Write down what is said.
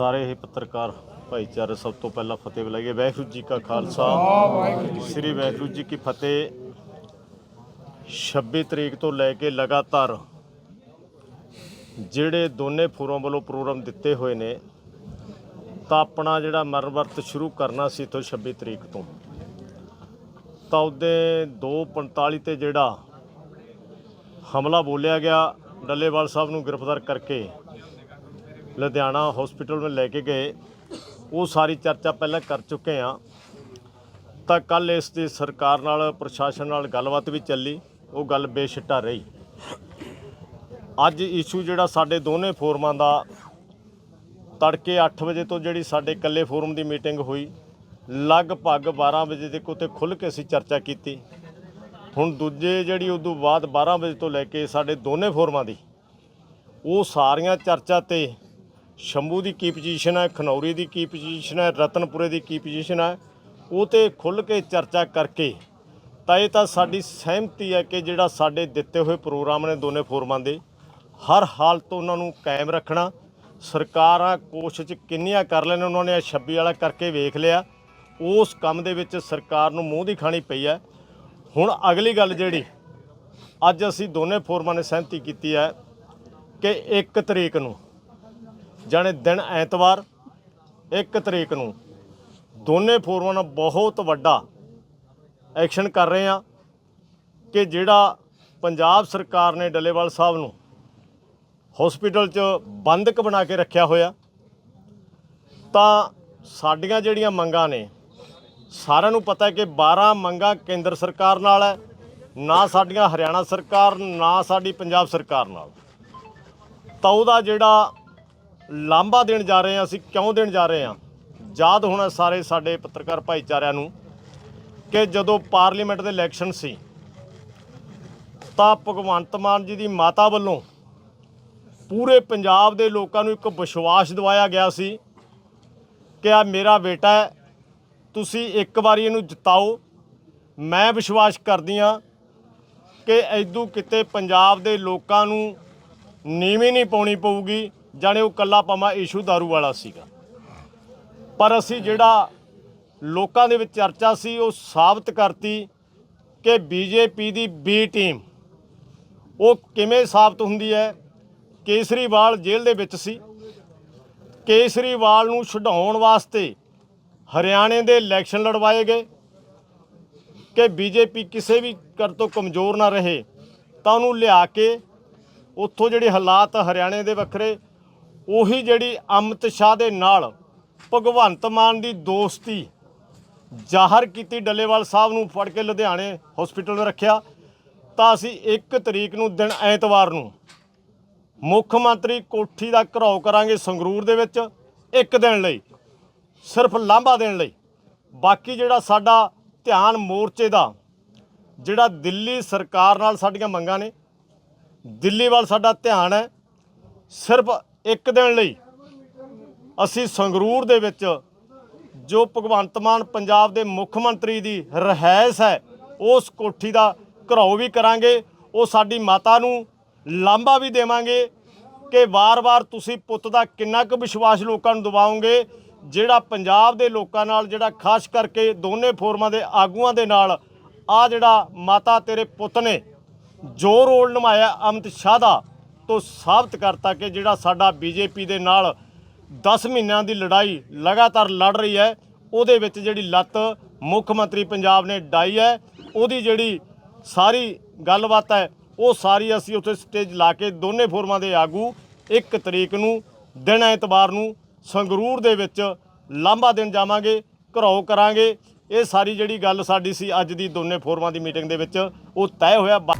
ਸਾਰੇ ਹੀ ਪੱਤਰਕਾਰ ਭਾਈਚਾਰੇ ਸਭ ਤੋਂ ਪਹਿਲਾਂ ਫਤਿਹ ਬੁਲਾਈਏ। ਵਾਹਿਗੁਰੂ ਜੀ ਕਾ ਖਾਲਸਾ। ਸ੍ਰੀ ਵਾਹਿਗੁਰੂ ਜੀ ਕੀ ਫਤਿਹ। 26 ਤਰੀਕ ਤੋਂ ਲੈ ਕੇ ਲਗਾਤਾਰ ਜਿਹੜੇ ਦੋਨੇ ਫੋਰਮ ਵੱਲੋਂ ਪ੍ਰੋਗਰਾਮ ਦਿੱਤੇ ਹੋਏ ਨੇ, ਤਾਂ ਆਪਣਾ ਜਿਹੜਾ ਮਰਨ ਵਰਤ ਸ਼ੁਰੂ ਕਰਨਾ ਸੀ ਤੋਂ 26 ਤਰੀਕ ਤੋਂ। ਤਾਂ ਉਹਦੇ 2:45 ਤੇ ਜਿਹੜਾ ਹਮਲਾ ਬੋਲਿਆ ਗਿਆ, ਡੱਲੇਵਾਲ ਸਾਹਿਬ ਨੂੰ ਗ੍ਰਿਫਤਾਰ ਕਰਕੇ ਲੁਧਿਆਣਾ ਹਸਪੀਟਲ ਵਿੱਚ ਲੈ ਕੇ ਗਏ। ਉਹ ਸਾਰੀ ਚਰਚਾ ਪਹਿਲਾਂ ਕਰ ਚੁੱਕੇ ਆ ਤਾਂ ਕੱਲ ਇਸ ਦੀ ਸਰਕਾਰ ਨਾਲ, ਪ੍ਰਸ਼ਾਸਨ ਨਾਲ ਗੱਲਬਾਤ ਵੀ ਚੱਲੀ। ਉਹ ਗੱਲ ਬੇਸ਼ਿੱਟਾ ਰਹੀ। ਅੱਜ ਇਸ਼ੂ ਜਿਹੜਾ ਸਾਡੇ ਦੋਨੇ ਫੋਰਮਾਂ ਦਾ, ਤੜਕੇ 8 ਵਜੇ ਤੋਂ ਜਿਹੜੀ ਸਾਡੇ ਇਕੱਲੇ ਫੋਰਮ ਦੀ ਮੀਟਿੰਗ ਹੋਈ, ਲਗਭਗ 12 ਵਜੇ ਦੇ ਕੋਤੇ ਖੁੱਲ ਕੇ ਅਸੀਂ ਚਰਚਾ ਕੀਤੀ। ਹੁਣ ਦੂਜੇ ਜਿਹੜੀ ਉਦੋਂ ਬਾਅਦ 12 ਵਜੇ ਤੋਂ ਲੈ ਕੇ ਸਾਡੇ ਦੋਨੇ ਫੋਰਮਾਂ ਦੀ, ਉਹ ਸਾਰੀਆਂ ਚਰਚਾ ਤੇ ਸ਼ੰਭੂ ਦੀ ਕੀ ਪੋਜੀਸ਼ਨ ਹੈ, ਖਨੌਰੀ ਦੀ ਕੀ ਪੋਜੀਸ਼ਨ ਹੈ, ਰਤਨਪੁਰੇ ਦੀ ਕੀ ਪੋਜੀਸ਼ਨ ਹੈ, ਉਹ ਤੇ ਖੁੱਲ ਕੇ ਚਰਚਾ ਕਰਕੇ ਤਾਂ ਇਹ ਤਾਂ ਸਾਡੀ ਸਹਿਮਤੀ ਹੈ ਕਿ ਜਿਹੜਾ ਸਾਡੇ ਦਿੱਤੇ ਹੋਏ ਪ੍ਰੋਗਰਾਮ ਨੇ ਦੋਨੇ ਫੋਰਮਾਂ ਦੇ, ਹਰ ਹਾਲਤ ਉਹਨਾਂ ਨੂੰ ਕਾਇਮ ਰੱਖਣਾ, ਸਰਕਾਰਾਂ ਕੋਸ਼ਿਸ਼ ਕਿੰਨੀਆਂ ਕਰ ਲੈਣ, ਉਹਨਾਂ ਨੇ 26 ਵਾਲਾ ਕਰਕੇ ਵੇਖ ਲਿਆ, ਉਸ ਕੰਮ ਦੇ ਵਿੱਚ ਸਰਕਾਰ ਨੂੰ ਮੂੰਹ ਦੀ ਖਾਣੀ ਪਈ ਹੈ। ਹੁਣ ਅਗਲੀ ਗੱਲ ਜਿਹੜੀ, ਅੱਜ ਅਸੀਂ ਦੋਨੇ ਫੋਰਮਾਂ ਨੇ ਸਹਿਮਤੀ ਕੀਤੀ ਹੈ ਕਿ 1 ਤਰੀਕ ਨੂੰ ਜਾਣੇ ਦਿਨ ਐਤਵਾਰ 1 ਤਰੀਕ ਨੂੰ। ਦੋਨੇ ਫੋਰਮਾਂ ਨਾਲ ਬਹੁਤ ਵੱਡਾ ਐਕਸ਼ਨ ਕਰ ਰਹੇ ਆ ਕਿ ਜਿਹੜਾ ਪੰਜਾਬ ਸਰਕਾਰ ਨੇ ਡੱਲੇਵਾਲ ਸਾਹਿਬ ਨੂੰ ਹਸਪੀਟਲ 'ਚ ਬੰਦਕ ਬਣਾ ਕੇ ਰੱਖਿਆ ਹੋਇਆ, ਤਾਂ ਸਾਡੀਆਂ ਜਿਹੜੀਆਂ ਮੰਗਾਂ ਨੇ, ਸਾਰਿਆਂ ਨੂੰ ਪਤਾ ਹੈ ਕਿ 12 ਮੰਗਾਂ ਕੇਂਦਰ ਸਰਕਾਰ ਨਾਲ ਹੈ, ਨਾ ਸਾਡੀਆਂ ਹਰਿਆਣਾ ਸਰਕਾਰ, ਨਾ ਸਾਡੀ ਪੰਜਾਬ ਸਰਕਾਰ ਨਾਲ। ਤਾਂ ਉਹਦਾ ਜਿਹੜਾ ਲਾਂਭਾ ਦੇਣ ਜਾ ਰਹੇ ਹਾਂ ਅਸੀਂ, ਕਿਉਂ ਦੇਣ ਜਾ ਰਹੇ ਹਾਂ? ਯਾਦ ਹੋਣਾ ਸਾਰੇ ਸਾਡੇ ਪੱਤਰਕਾਰ ਭਾਈਚਾਰਿਆਂ ਨੂੰ ਕਿ ਜਦੋਂ ਪਾਰਲੀਮੈਂਟ ਦੇ ਇਲੈਕਸ਼ਨ ਸੀ, ਤਾਂ ਭਗਵੰਤ ਮਾਨ ਜੀ ਦੀ ਮਾਤਾ ਵੱਲੋਂ ਪੂਰੇ ਪੰਜਾਬ ਦੇ ਲੋਕਾਂ ਨੂੰ ਇੱਕ ਵਿਸ਼ਵਾਸ ਦਿਵਾਇਆ ਗਿਆ ਸੀ ਕਿ ਆ ਮੇਰਾ ਬੇਟਾ ਹੈ, ਤੁਸੀਂ ਇੱਕ ਵਾਰੀ ਇਹਨੂੰ ਜਿਤਾਓ। ਮੈਂ ਵਿਸ਼ਵਾਸ ਕਰਦੀ ਹਾਂ ਕਿ ਐਦੂ ਕਿਤੇ ਪੰਜਾਬ ਦੇ ਲੋਕਾਂ ਨੂੰ ਨੀਵੀਂ ਨਹੀਂ ਪਾਉਣੀ ਪਊਗੀ। ਜਾਣੇ ਉਹ ਕੱਲਾ ਪਮਾ ਇਸ਼ੂ दारू ਵਾਲਾ ਸੀਗਾ। ਪਰ ਅਸੀਂ ਜਿਹੜਾ ਲੋਕਾਂ ਦੇ ਵਿੱਚ ਚਰਚਾ ਸੀ, ਉਹ ਸਾਬਤ ਕਰਤੀ ਕਿ ਬੀਜੇਪੀ ਦੀ ਬੀ ਟੀਮ ਉਹ ਕਿਵੇਂ ਸਾਬਤ ਹੁੰਦੀ ਹੈ? ਕੇਸਰੀਵਾਲ ਜੇਲ੍ਹ ਦੇ ਵਿੱਚ ਸੀ। ਕੇਸਰੀਵਾਲ ਨੂੰ ਛਡਾਉਣ ਵਾਸਤੇ ਹਰਿਆਣੇ ਦੇ ਇਲੈਕਸ਼ਨ ਲੜਵਾਏ ਗਏ। ਕਿ ਬੀਜੇਪੀ ਕਿਸੇ ਵੀ ਕਰ ਤੋਂ ਕਮਜ਼ੋਰ ਨਾ ਰਹੇ, ਤਾਂ ਉਹਨੂੰ ਲਿਆ ਕੇ ਉੱਥੋਂ ਜਿਹੜੇ ਹਾਲਾਤ ਹਰਿਆਣੇ ਦੇ ਵੱਖਰੇ ਉਹੀ ਜਿਹੜੀ ਅਮਿਤ ਸ਼ਾਹ ਦੇ ਨਾਲ ਭਗਵੰਤ ਮਾਨ ਦੀ ਦੋਸਤੀ ਜ਼ਾਹਰ ਕੀਤੀ ਡੱਲੇਵਾਲ ਸਾਹਿਬ ਨੂੰ ਫੜ ਕੇ ਲੁਧਿਆਣੇ ਹਸਪੀਟਲ ਵਿੱਚ ਰੱਖਿਆ, ਤਾਂ ਅਸੀਂ 1 ਤਰੀਕ ਨੂੰ ਦਿਨ ਐਤਵਾਰ ਨੂੰ ਮੁੱਖ ਮੰਤਰੀ ਕੋਠੀ ਦਾ ਘਰਾਓ ਕਰਾਂਗੇ ਸੰਗਰੂਰ ਦੇ ਵਿੱਚ, ਇੱਕ ਦਿਨ ਲਈ, ਸਿਰਫ ਲਾਂਭਾ ਦੇਣ ਲਈ। ਬਾਕੀ ਜਿਹੜਾ ਸਾਡਾ ਧਿਆਨ ਮੋਰਚੇ ਦਾ, ਜਿਹੜਾ ਦਿੱਲੀ ਸਰਕਾਰ ਨਾਲ ਸਾਡੀਆਂ ਮੰਗਾਂ ਨੇ, ਦਿੱਲੀ ਵੱਲ ਸਾਡਾ ਧਿਆਨ ਹੈ, ਸਿਰਫ ਇੱਕ ਦਿਨ ਲਈ ਅਸੀਂ ਸੰਗਰੂਰ ਦੇ ਵਿੱਚ ਜੋ ਭਗਵੰਤ ਮਾਨ ਪੰਜਾਬ ਦੇ ਮੁੱਖ ਮੰਤਰੀ ਦੀ ਰਹਿਸ ਹੈ, ਉਸ ਕੋਠੀ ਦਾ ਘਰਾਓ ਵੀ ਕਰਾਂਗੇ, ਉਹ ਸਾਡੀ ਮਾਤਾ ਨੂੰ ਲਾਂਭਾ ਵੀ ਦੇਵਾਂਗੇ ਕਿ ਵਾਰ-ਵਾਰ ਤੁਸੀਂ ਪੁੱਤ ਦਾ ਕਿੰਨਾ ਕੁ ਵਿਸ਼ਵਾਸ ਲੋਕਾਂ ਨੂੰ ਦਿਵਾਓਗੇ, ਜਿਹੜਾ ਪੰਜਾਬ ਦੇ ਲੋਕਾਂ ਨਾਲ, ਜਿਹੜਾ ਖਾਸ ਕਰਕੇ ਦੋਨੇ ਫੋਰਮਾਂ ਦੇ ਆਗੂਆਂ ਦੇ ਨਾਲ ਆ ਜਿਹੜਾ ਮਾਤਾ ਤੇਰੇ ਪੁੱਤ ਨੇ, ਜੋ ਰੋਲ ਨਿਭਾਇਆ ਅਮਿਤ ਸ਼ਾਹ ਦਾ ਤੋਂ ਸਾਬਤ ਕਰਤਾ ਕਿ ਜਿਹੜਾ ਸਾਡਾ ਬੀਜੇਪੀ ਦੇ ਨਾਲ 10 ਮਹੀਨਿਆਂ ਦੀ ਲੜਾਈ ਲਗਾਤਾਰ ਲੜ ਰਹੀ ਹੈ, ਉਹਦੇ ਵਿੱਚ ਜਿਹੜੀ ਲੱਤ ਮੁੱਖ ਮੰਤਰੀ ਪੰਜਾਬ ਨੇ ਡਾਈ ਹੈ, ਉਹਦੀ ਜਿਹੜੀ ਸਾਰੀ ਗੱਲਬਾਤ ਹੈ, ਉਹ ਸਾਰੀ ਅਸੀਂ ਉੱਥੇ ਸਟੇਜ ਲਾ ਕੇ ਦੋਨੇ ਫੋਰਮਾਂ ਦੇ ਆਗੂ 1 ਤਰੀਕ ਨੂੰ, ਦਿਨ ਐਤਵਾਰ ਨੂੰ ਸੰਗਰੂਰ ਦੇ ਵਿੱਚ ਲਾਂਭਾ ਦਿਨ ਜਾਵਾਂਗੇ ਘਰਾਓ ਕਰਾਂਗੇ। ਇਹ ਸਾਰੀ ਜਿਹੜੀ ਗੱਲ ਸਾਡੀ ਸੀ ਅੱਜ ਦੀ ਦੋਨੇ ਫੋਰਮਾਂ ਦੀ ਮੀਟਿੰਗ ਦੇ ਵਿੱਚ, ਉਹ ਤੈਅ ਹੋਇਆ। ਬਾ-